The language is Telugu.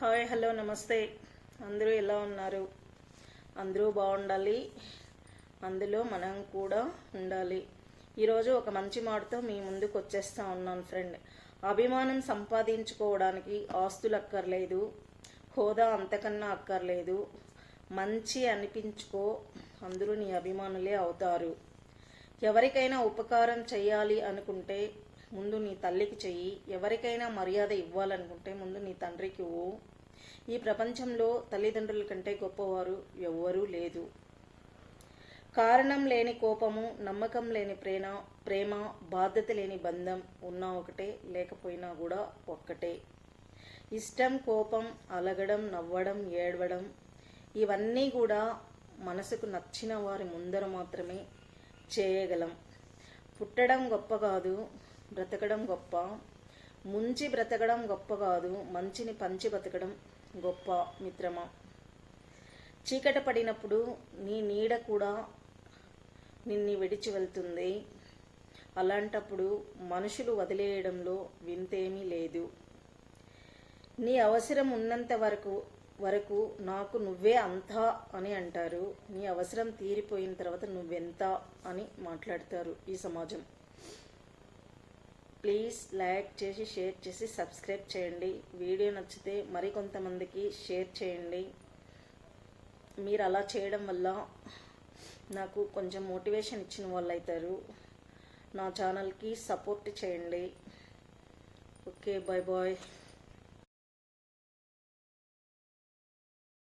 హాయ్ హలో నమస్తే. అందరూ ఎలా ఉన్నారు? అందరూ బాగుండాలి. అందులో మనం కూడా ఉండాలి. ఈరోజు ఒక మంచి మాటతో మీ ముందుకు వచ్చేస్తా ఉన్నాను ఫ్రెండ్ అభిమానం సంపాదించుకోవడానికి ఆస్తులు అక్కర్లేదు. హోదా అంతకన్నా అక్కర్లేదు. మంచి అనిపించుకో అందరూ నీ అభిమానులే అవుతారు. ఎవరికైనా ఉపకారం చేయాలి అనుకుంటే ముందు నీ తల్లికి చెయ్యి. ఎవరికైనా మర్యాద ఇవ్వాలనుకుంటే ముందు నీ తండ్రికి ఇవ్వు ఈ ప్రపంచంలో తల్లిదండ్రుల కంటే గొప్పవారు ఎవ్వరూ లేదు. కారణం లేని కోపము నమ్మకం లేని ప్రేమ ప్రేమ బాధ్యత లేని బంధం ఉన్నా ఒకటే లేకపోయినా కూడా ఒక్కటే. ఇష్టం కోపం అలగడం నవ్వడం ఏడవడం ఇవన్నీ కూడా మనసుకు నచ్చిన వారి ముందర మాత్రమే చేయగలం. పుట్టడం గొప్ప కాదు. బ్రతకడం గొప్ప. ముంచి బ్రతకడం గొప్ప కాదు మంచిని పంచి బ్రతకడం గొప్ప మిత్రమా. చీకట పడినప్పుడు నీ నీడ కూడా నిన్ను విడిచి వెళ్తుంది. అలాంటప్పుడు మనుషులు వదిలేయడంలో వింతేమీ లేదు. నీ అవసరం ఉన్నంత వరకు వరకు నాకు నువ్వే అంతా అని అంటారు. నీ అవసరం తీరిపోయిన తర్వాత నువ్వెంత అని మాట్లాడతారు ఈ సమాజం. ప్లీజ్ లైక్ చేసి షేర్ చేసి సబ్స్క్రైబ్ చేయండి. వీడియో నచ్చితే మరికొంతమందికి షేర్ చేయండి. మీరు అలా చేయడం వల్ల నాకు కొంచెం మోటివేషన్ ఇచ్చిన వాళ్ళు అవుతారు నా ఛానల్కి సపోర్ట్ చేయండి. Okay bye bye.